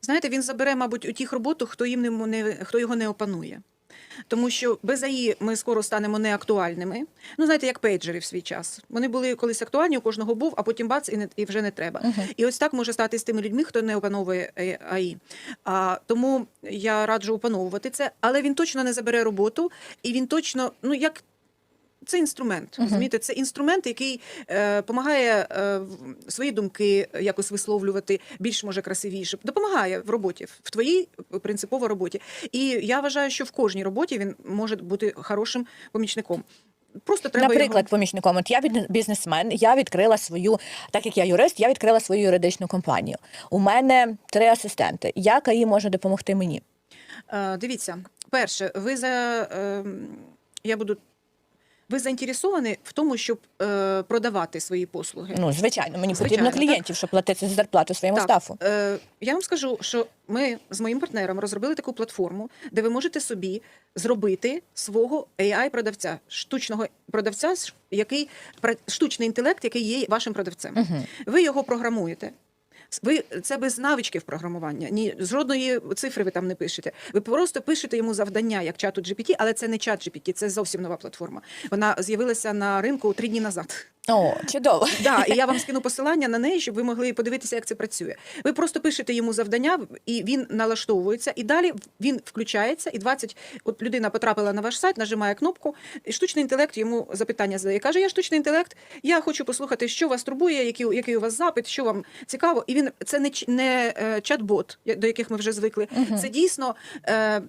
Знаєте, він забере, мабуть, у тих роботу, хто їм не, хто його не опанує. Тому що без АІ ми скоро станемо неактуальними. Ну, знаєте, як пейджери в свій час. Вони були колись актуальні, у кожного був, а потім бац, і, не, і вже не треба. І ось так може стати з тими людьми, хто не опановує е, АІ. А, тому я раджу опановувати це, але він точно не забере роботу, і він точно, ну як. Це інструмент, розумієте? Це інструмент, який е, допомагає е, в- свої думки якось висловлювати більш може красивіше. Допомагає в роботі, в твоїй принципово роботі. І я вважаю, що в кожній роботі він може бути хорошим помічником. Просто треба Наприклад, його... помічником, от я від- бізнесмен, я відкрила свою, так як я юрист, я відкрила свою юридичну компанію. У мене три асистенти. Як АІ може допомогти мені? Е, Дивіться, перше, ви за е, я буду. Ви заінтересовані в тому, щоб е, продавати свої послуги? Ну, звичайно, мені Звичайно, потрібно клієнтів, щоб платити за зарплату своєму стафу. Е, я вам скажу, що ми з моїм партнером розробили таку платформу, де ви можете собі зробити свого AI-продавця, штучного продавця, який штучний інтелект, який є вашим продавцем. Ви його програмуєте. Ви це без навичків програмування. Ні, жодної цифри ви там не пишете. Ви просто пишете йому завдання як чату GPT, але це не чат GPT, це зовсім нова платформа. Вона з'явилася на ринку три дні назад. О, чудово. Да, і я вам скину посилання на неї, щоб ви могли подивитися, як це працює. Ви просто пишете йому завдання, і він налаштовується, і далі він включається. І 20, от людина потрапила на ваш сайт, нажимає кнопку, і штучний інтелект йому запитання задає. Каже: Я штучний інтелект, я хочу послухати, що вас турбує, який, який у вас запит, що вам цікаво. І він це не, не е, чат-бот, до яких ми вже звикли. Це дійсно. Е,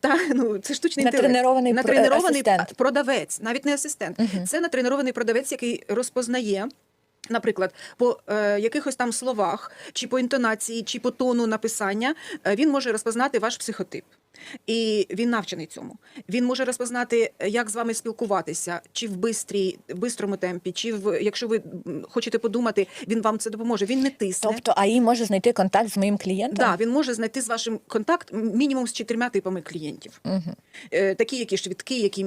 та ну це штучний інтелект. Натренований про- натренований асистент. продавець, навіть не асистент. Це натренований продавець, який розпознає. Наприклад, по е, якихось там словах, чи по інтонації, чи по тону написання, е, він може розпознати ваш психотип. І він навчений цьому. Він може розпознати, е, як з вами спілкуватися, чи в бистрій, бистрому темпі, чи в якщо ви хочете подумати, він вам це допоможе. Він не тисне. Тобто АІ може знайти контакт з моїм клієнтом? Да, він може знайти з вашим контакт мінімум з чотирма типами клієнтів. Е, такі, які швидкі, які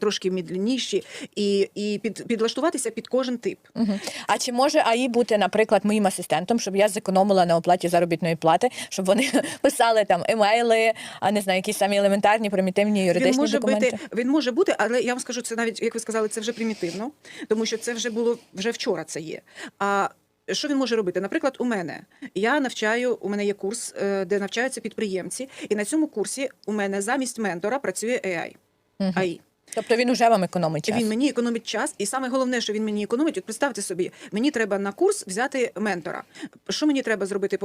трошки мідлініші, і, і під, підлаштуватися під кожен тип. Мгм. А чи може АІ бути, наприклад, моїм асистентом, щоб я зекономила на оплаті заробітної плати, щоб вони писали там емейли, а не знаю, якісь самі елементарні, примітивні юридичні Він може документи? бути, він може бути, але я вам скажу, це навіть, як ви сказали, це вже примітивно, тому що це вже було вже вчора. Це є. А що він може робити? Наприклад, у мене я навчаю, у мене є курс, е, де навчаються підприємці, і на цьому курсі у мене замість ментора працює AI. AI. Тобто він уже вам економить час. Він мені економить час, і саме головне, що він мені економить, от представте собі, мені треба на курс взяти ментора. Що мені треба зробити?